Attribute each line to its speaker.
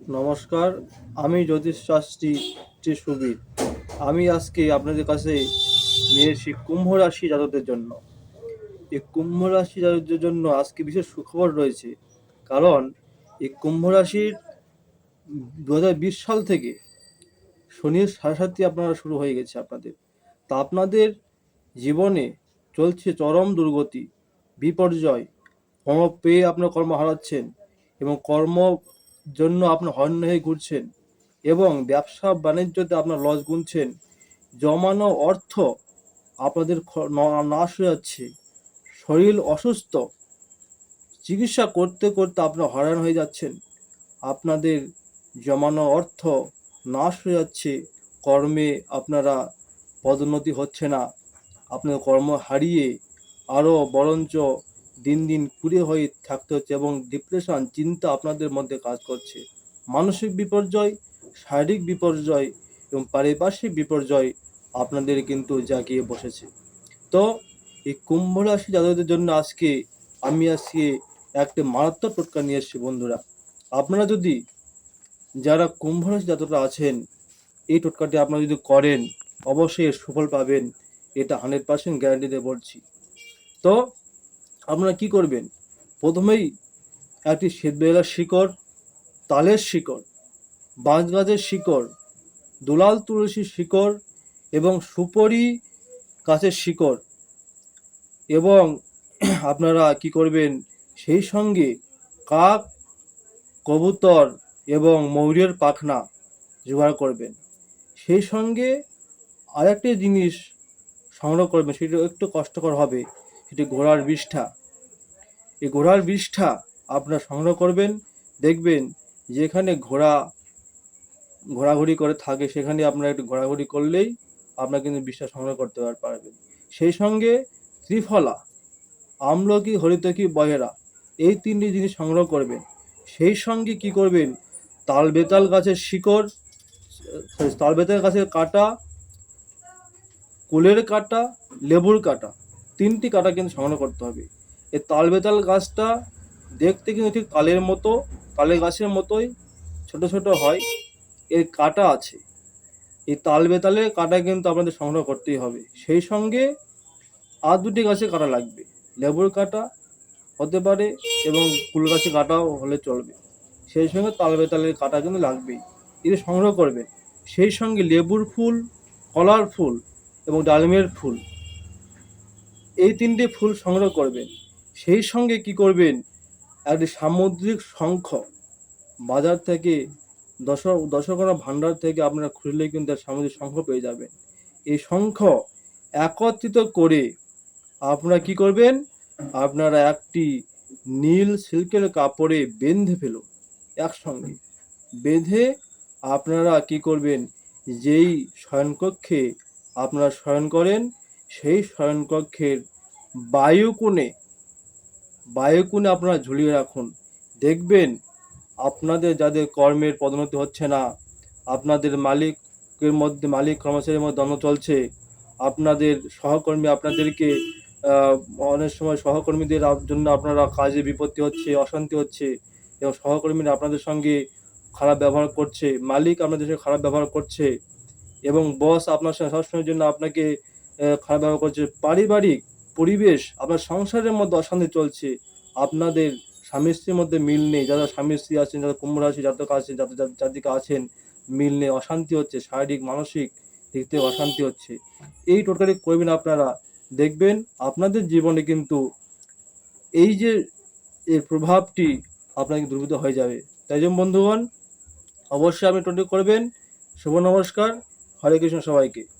Speaker 1: নমস্কার, আমি জ্যোতিষ শাস্ত্রী শ্রী সুবীর। আমি আজকে আপনাদের কাছে নিয়ে এসেছি কুম্ভ রাশি জাতকদের জন্য। এই কুম্ভ রাশি জাতকদের জন্য আজকে বিশেষ সুখবর রয়েছে। কারণ এই কুম্ভ রাশির দু হাজার বিশ সাল থেকে শনির সাড়ে আপনারা শুরু হয়ে গেছে আপনাদের। তা আপনাদের জীবনে চলছে চরম দুর্গতি, বিপর্যয়, কর্ম পেয়ে আপনার কর্ম হারাচ্ছেন এবং কর্ম জন্য আপনি হন্য হয়ে ঘুরছেন এবং ব্যবসা বাণিজ্যতে আপনার লস গুনছেন, জমানো অর্থ আপনাদের নাশ হয়ে যাচ্ছে। শরীর অসুস্থ, চিকিৎসা করতে করতে আপনার হয়রান হয়ে যাচ্ছেন। আপনাদের জমানো অর্থ নাশ হয়ে যাচ্ছে, কর্মে আপনারা পদোন্নতি হচ্ছে না। আপনার কর্ম হারিয়ে আরও বরঞ্চ দিন দিন কুড়ে হয়ে থাকতে হচ্ছে এবং ডিপ্রেশন চিন্তা আপনাদের মধ্যে কাজ করছে। মানসিক বিপর্যয়, শারীরিক বিপর্যয় এবং পারিপার্শ্বিক বিপর্যয় আপনাদের কিন্তু জাগিয়ে বসেছে। তো এই কুম্ভ রাশি যাদবদের জন্য আজকে আমি আজকে একটা মারাত্মক টোটকা নিয়ে এসেছি বন্ধুরা। আপনারা যদি যারা কুম্ভ রাশি জাতকরা আছেন, এই টোটকাটি আপনারা যদি করেন, অবশ্যই সুফল পাবেন। এটা হান্ড্রেড পার্সেন্ট গ্যারান্টি দিয়ে বলছি। তো আপনারা কি করবেন? প্রথমেই একটি শ্বেতবেলার শিকড়, তালের শিকড় বাঁশ গাছের শিকড়, দুলাল তুলসীর শিকড় এবং সুপরি গাছের শিকড় এবং আপনারা কি করবেন? সেই সঙ্গে কাক, কবুতর এবং ময়ূরের পাখনা জোগাড় করবেন। সেই সঙ্গে আরেকটি জিনিস সংগ্রহ করবেন, সেটা একটু কষ্টকর হবে। সেটি ঘোড়ার বিষ্ঠা। এই ঘোড়ার বিষ্ঠা আপনারা সংগ্রহ করবেন, দেখবেন যেখানে ঘোড়া ঘোরাঘুরি করে থাকে সেখানে আপনারা একটু ঘোরাঘুরি করলেই আপনারা কিন্তু বিষ্ঠা সংগ্রহ করতে পার- পারবেন। সেই সঙ্গে ত্রিফলা, আমলকি, হরিতকি, বহেরা এই তিনটি জিনিস সংগ্রহ করবেন। সেই সঙ্গে কি করবেন? তাল বেতাল গাছের শিকড় তাল বেতাল গাছের কাটা, কুলের কাটা, লেবুর কাটা। তিনটি কাটা কিন্তু সংগ্রহ করতে হবে। এই তাল বেতাল গাছটা দেখতে কিন্তু ঠিক তালের মতো, তালের গাছের মতোই ছোট ছোট হয়, এর কাটা আছে। এই তাল বেতালের কাটা কিন্তু আপনাদের সংগ্রহ করতেই হবে। সেই সঙ্গে আর দুটি গাছে কাটা লাগবে, লেবুর কাটা হতে পারে এবং ফুল গাছে কাটাও হলে চলবে। সেই সঙ্গে তাল বেতালের কাটা কিন্তু লাগবেই। এটা সংগ্রহ করবে সেই সঙ্গে লেবুর ফুল, কলার ফুল এবং ডালমের ফুল। এই তিনটে ফুল সংগ্রহ করবেন। সেই সঙ্গে কি করবেন? একটি সামুদ্রিক শঙ্খ। বাজার থেকে দশ, দশকোনা ভাণ্ডার থেকে আপনারা খুঁজলে কিন্তু সামুদ্রিক শঙ্খ পেয়ে যাবেন। এই শঙ্খ একত্রিত করে আপনারা কি করবেন? আপনারা একটি নীল সিল্কের কাপড়ে বেঁধে ফেলুন একসঙ্গে। বেঁধে আপনারা কি করবেন? যেই শয়নকক্ষে আপনারা শয়ন করেন সেই শয়নকক্ষের বায়ুকোণে বায়ুকোণে আপনারা ঝুলিয়ে রাখুন। দেখবেন আপনাদের যাদের কর্মের পদোন্নতি হচ্ছে না, আপনাদের মালিকের মধ্যে, মালিক কর্মচারীর মধ্যে দ্বন্দ্ব চলছে, আপনাদের সহকর্মী আপনাদেরকে অনেক সময় সহকর্মীদের জন্য আপনারা কাজে বিপত্তি হচ্ছে, অশান্তি হচ্ছে, এবং সহকর্মীরা আপনাদের সঙ্গে খারাপ ব্যবহার করছে, মালিক আপনাদের সঙ্গে খারাপ ব্যবহার করছে, এবং বস আপনার সঙ্গে সবসময়ের জন্য আপনাকে খারাপ ব্যবহার করছে। পারিবারিক পরিবেশ, আপনার সংসারের মধ্যে অশান্তি চলছে। আপনাদের স্বামী স্ত্রীর মধ্যে মিল নেই। যারা স্বামী স্ত্রী আছেন, যারা কুম্ভ রাশি জাতক আছে যাদের জাতিকা আছেন, মিল নেই। অশান্তি হচ্ছে। শারীরিক, মানসিক দিক থেকে অশান্তি হচ্ছে। এই টোটালি করবেন আপনারা। দেখবেন আপনাদের জীবনে কিন্তু এই যে এর প্রভাবটি আপনাকে দুর্বৃত হয়ে যাবে। তাই জন্য বন্ধুগণ, অবশ্যই আপনি টোটালি করবেন। শুভ নমস্কার। হরে কৃষ্ণ সবাইকে।